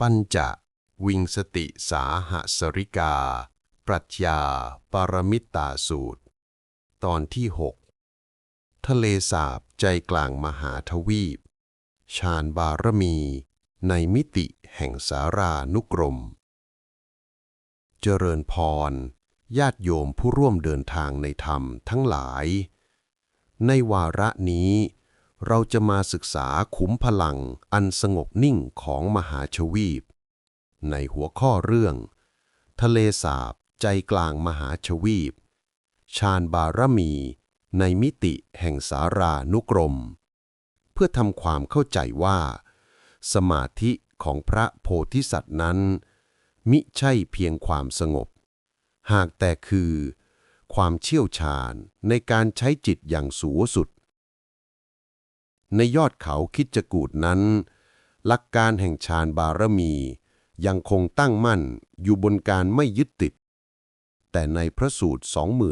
ปัญจวิงสติสาหสริกา ปรัชญา ปรมิตตาสูตร ตอนที่ 6 ทะเลสาบใจกลางมหาทวีป ชาญบารมี ในมิติแห่งสารานุกรม เจริญพร ญาติโยมผู้ร่วมเดินทางในธรรมทั้งหลาย ในวาระนี้ เราจะมาศึกษาขุมพลังอันสงบนิ่งของมหาชวีป ในหัวข้อเรื่อง ทะเลสาบใจกลางมหาชวีป ชาญบารมี ในมิติแห่งสารานุกรม เพื่อทำความเข้าใจว่า สมาธิของพระโพธิสัตว์นั้น มิใช่เพียงความสงบ หากแต่คือ ความเชี่ยวชาญในการใช้จิตอย่างสูงสุด ในยอดเขาคิดจกูดนั้น หลักการแห่งฌานบารมี ยังคงตั้งมั่นอยู่บนการไม่ยึดติด แต่ในพระสูตร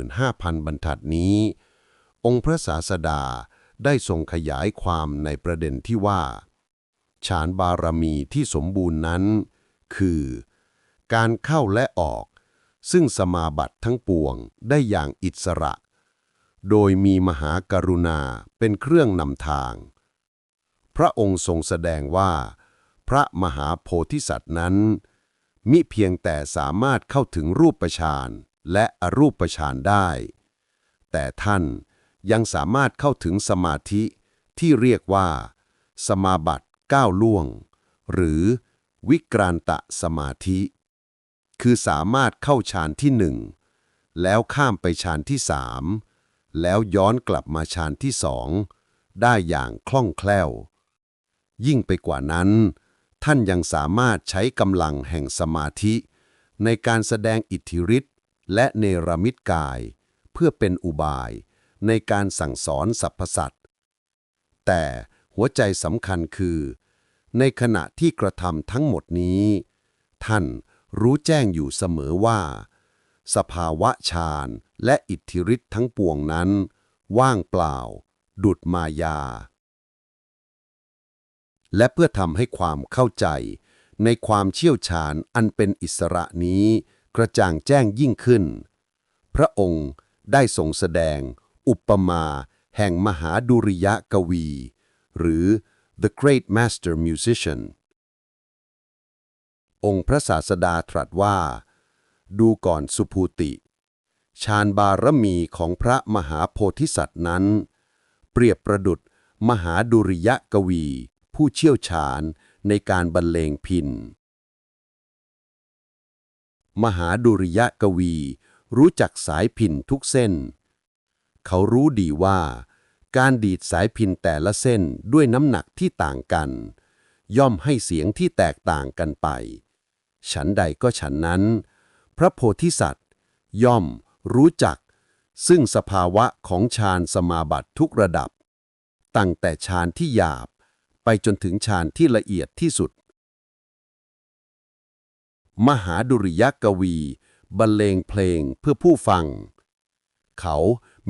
25,000 บรรทัดนี้ องค์พระศาสดาได้ทรงขยายความในประเด็นที่ว่าฌานบารมีที่สมบูรณ์นั้น คือ การเข้าและออก ซึ่งสมาบัติทั้งปวงได้อย่างอิสระ โดยมีมหากรุณาเป็นเครื่องนำทาง พระองค์ทรงแสดงว่า พระมหาโพธิสัตว์นั้น มิเพียงแต่สามารถเข้าถึงรูปฌานและอรูปฌานได้ แต่ท่านยังสามารถเข้าถึงสมาธิที่เรียกว่า สมาบัติก้าวล่วง หรือวิกรานตะสมาธิ คือสามารถเข้าฌานที่หนึ่งแล้วข้ามไปฌานที่สามแล้วย้อนกลับมาฌานที่สองได้อย่างคล่องแคล่ว ยิ่งไปกว่านั้น ท่านยังสามารถใช้กำลังแห่งสมาธิ ในการแสดงอิทธิฤทธิ์และเนรมิตกาย เพื่อเป็นอุบาย ในการสั่งสอนสรรพสัตว์แต่หัวใจสำคัญคือ ในขณะที่กระทำทั้งหมดนี้ ท่านรู้แจ้งอยู่เสมอว่า สภาวะฌานและอิทธิฤทธิ์ทั้งปวงนั้น ว่างเปล่า ดุดมายา และเพื่อทำให้ความเข้าใจ ในความเชี่ยวชาญอันเป็นอิสระนี้ กระจ่างแจ้งยิ่งขึ้น พระองค์ได้ทรงแสดง อุปมา แห่งมหาดุริยะกวี หรือ The Great Master Musician องค์พระศาสดาตรัสว่า ดูก่อนสุภูติฌานบารมีของพระมหาโพธิสัตว์นั้น เปรียบประดุดมหาดุริยะกวี ผู้เชี่ยวชาญในการบรรเลงพิน มหาดุริยะกวี รู้จักสายพินทุกเส้น เขารู้ดีว่า การดีดสายพินแต่ละเส้นด้วยน้ำหนักที่ต่างกัน ย่อมให้เสียงที่แตกต่างกันไป ฉันใดก็ฉันนั้น พระโพธิสัตว์ ย่อมรู้จัก ซึ่งสภาวะของฌานสมาบัติทุกระดับ ตั้งแต่ฌานที่หยาบ ไปจนถึงฌานที่ละเอียดที่สุด มหาดุริยกวี บรรเลงเพลงเพื่อผู้ฟัง เขา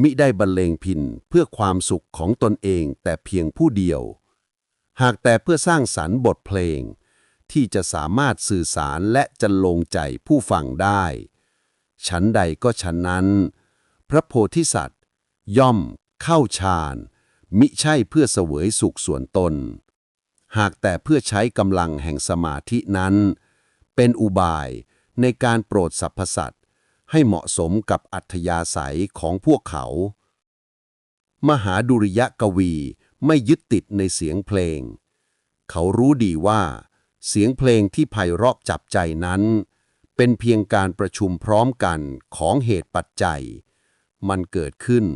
มิได้บรรเลงพินเพื่อความสุขของตนเองแต่เพียงผู้เดียว หากแต่เพื่อสร้างสรรค์บทเพลง ที่จะสามารถสื่อสารและจะลงใจผู้ฟังได้ฉันใดก็ฉันนั้น พระโพธิสัตว์ ย่อมเข้าฌานมิใช่เพื่อเสวยสุขส่วนตน หากแต่เพื่อใช้กำลังแห่งสมาธินั้น เป็นอุบายในการโปรดสรรพสัตว์ให้เหมาะสมกับอัธยาศัยของพวกเขา มหาดุริยกวีไม่ยึดติดในเสียงเพลง เขารู้ดีว่า เสียงเพลงที่ไพเราะจับใจนั้น เป็นเพียงการประชุมพร้อมกันของเหตุปัจจัย มันเกิดขึ้น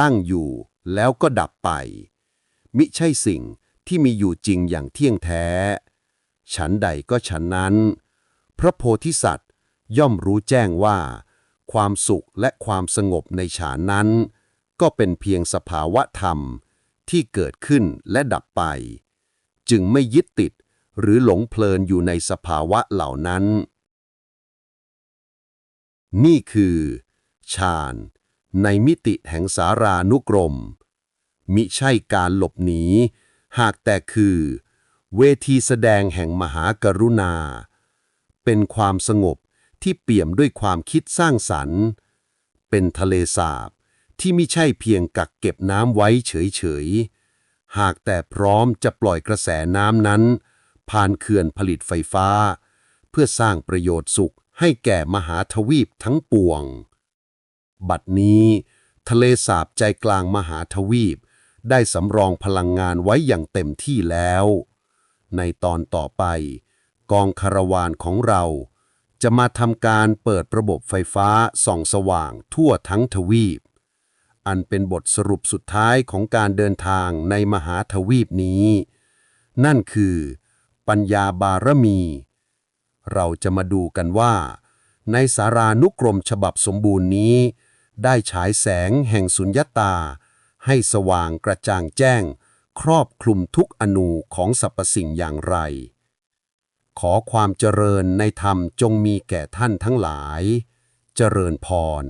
ตั้งอยู่แล้วก็ดับไป มิใช่สิ่ง ที่มีอยู่จริงอย่างเที่ยงแท้ ฉันใดก็ฉันนั้น พระโพธิสัตว์ย่อมรู้แจ้งว่า ความสุขและความสงบในฉานนั้น ก็เป็นเพียงสภาวะธรรมที่เกิดขึ้นและดับไป จึงไม่ยึดติดหรือหลงเพลินอยู่ในสภาวะเหล่านั้น นี่คือฌานในมิติแห่งสารานุกรม มิใช่การหลบหนี หากแต่คือ เวทีแสดงแห่งมหากรุณา เป็นความสงบที่เปี่ยมด้วยความคิดสร้างสรรค์ เป็นทะเลสาบที่ไม่ใช่เพียงกักเก็บน้ำไว้เฉยๆ หากแต่พร้อมจะปล่อยกระแสน้ำนั้น ผ่านเขื่อนผลิตไฟฟ้า เพื่อสร้างประโยชน์สุขให้แก่มหาทวีปทั้งปวง บัดนี้ ทะเลสาบใจกลางมหาทวีป ได้สำรองพลังงานไว้อย่างเต็มที่แล้ว ในตอนต่อไป กองคาราวานของเรา จะมาทำการเปิดระบบไฟฟ้าส่องสว่างทั่วทั้งทวีป อันเป็นบทสรุปสุดท้ายของการเดินทางในมหาทวีปนี้ นั่นคือ ปัญญาบารมี เราจะมาดูกันว่า ในสารานุกรมฉบับสมบูรณ์นี้ ได้ฉายแสงแห่งสุญญตา ให้สว่างกระจ่างแจ้ง ครอบคลุมทุกอนูของสรรพสิ่งอย่างไร ขอความเจริญในธรรมจงมีแก่ท่านทั้งหลาย เจริญพร